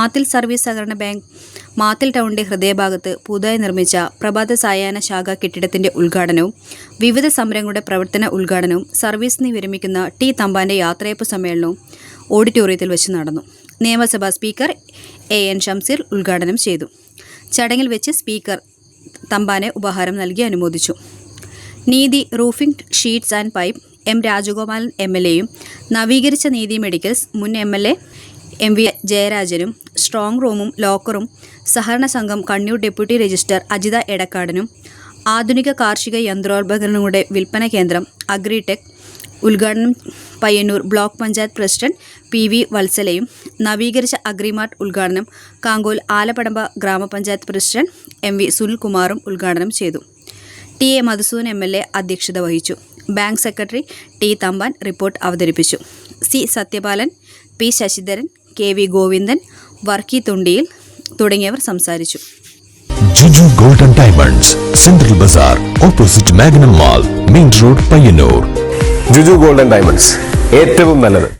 മാത്തിൽ service സഹകരണ bank മാത്തിൽ ടൗണിന്റെ ഹൃദയഭാഗത്ത് പുതുതായി നിർമ്മിച്ച പ്രഭാത സായാഹ്ന ശാഖ കെട്ടിടത്തിന്റെ ഉദ്ഘാടനവും വിവിധ സമരങ്ങളുടെ പ്രവർത്തന ഉദ്ഘാടനവും സർവീസ് നിന്ന് വിരമിക്കുന്ന ടി തമ്പാന്റെ യാത്രയപ്പ് സമ്മേളനവും ഓഡിറ്റോറിയത്തിൽ വെച്ച് നടന്നു. നിയമസഭാ സ്പീക്കർ എ എൻ ഷംസീർ ഉദ്ഘാടനം ചെയ്തു. ചടങ്ങിൽ വെച്ച് സ്പീക്കർ തമ്പാനെ ഉപഹാരം നൽകി അനുമോദിച്ചു. Neethi roofing sheets and pipe M Rajagopalan M L എയും നവീകരിച്ച നീതി മെഡിക്കൽസ് മുൻ M L A M V ജയരാജനും strong റൂമും ലോക്കറും സഹകരണ സംഘം കണ്ണൂർ ഡെപ്യൂട്ടി രജിസ്ട്രാർ അജിത എടക്കാടനും ആധുനിക കാർഷിക യന്ത്രോപകരണങ്ങളുടെ വിൽപ്പന കേന്ദ്രം അഗ്രിടെക് ഉദ്ഘാടനം Payyannur block panchayat president P V വത്സലയും നവീകരിച്ച അഗ്രിമാർട്ട് ഉദ്ഘാടനം കാങ്കോൽ ആലപ്പടമ്പ ഗ്രാമപഞ്ചായത്ത് പ്രസിഡന്റ് എം വി സുനിൽകുമാറും ഉദ്ഘാടനം ചെയ്തു. T A Madhusudan M L A അധ്യക്ഷത വഹിച്ചു. Bank secretary T Thampan report അവതരിപ്പിച്ചു. C Sathyapalan P Sasidharan K V Govindan Varkey Thundiyil തുടങ്ങിയവർ സംസാരിച്ചു. Juju golden diamonds central bazaar opposite Magnum mall main road Payyannur. Juju golden diamonds ഏറ്റവും നല്ലത്.